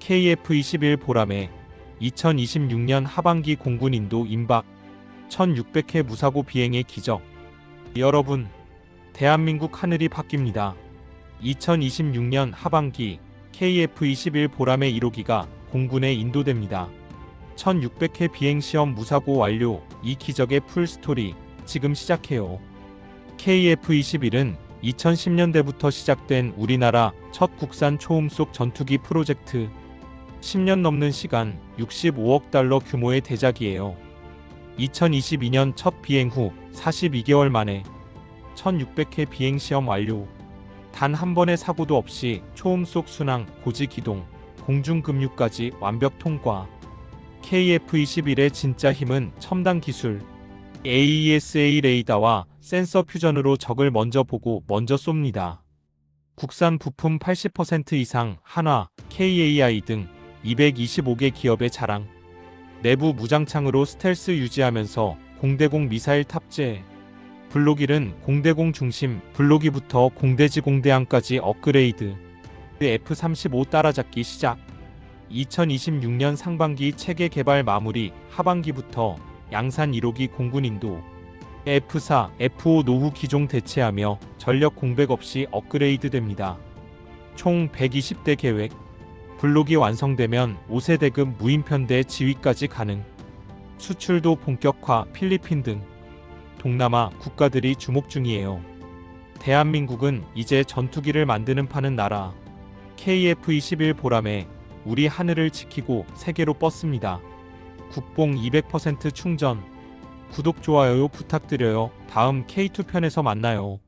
KF-21 보람에 2026년 하반기 공군 인도 임박 1600회 무사고 비행의 기적 여러분 대한민국 하늘이 바뀝니다. 2026년 하반기 KF-21 보람의 1호기가 공군에 인도됩니다. 1600회 비행 시험 무사고 완료 이 기적의 풀스토리 지금 시작해요. KF-21은 2010년대부터 시작된 우리나라 첫 국산 초음속 전투기 프로젝트 10년 넘는 시간 65억 달러 규모의 대작이에요. 2022년 첫 비행 후 42개월 만에 1600회 비행 시험 완료. 단 한 번의 사고도 없이 초음속 순항, 고지 기동, 공중 급류까지 완벽 통과. KF-21의 진짜 힘은 첨단 기술. AESA 레이더와 센서 퓨전으로 적을 먼저 보고 먼저 쏩니다. 국산 부품 80% 이상 한화, KAI 등 225개 기업의 자랑. 내부 무장창으로 스텔스 유지하면서 공대공 미사일 탑재. 블록1은 공대공 중심, 블록2부터 공대지 공대함까지 업그레이드. F-35 따라잡기 시작. 2026년 상반기 체계 개발 마무리, 하반기부터 양산 1호기 공군 인도. F4, F5 노후 기종 대체하며 전력 공백 없이 업그레이드 됩니다. 총 120대 계획. 블록이 완성되면 5세대급 무인편대 지휘까지 가능. 수출도 본격화 필리핀 등 동남아 국가들이 주목 중이에요. 대한민국은 이제 전투기를 만드는 파는 나라. KF-21 보람에 우리 하늘을 지키고 세계로 뻗습니다. 국뽕 200% 충전. 구독 좋아요 부탁드려요. 다음 K2편에서 만나요.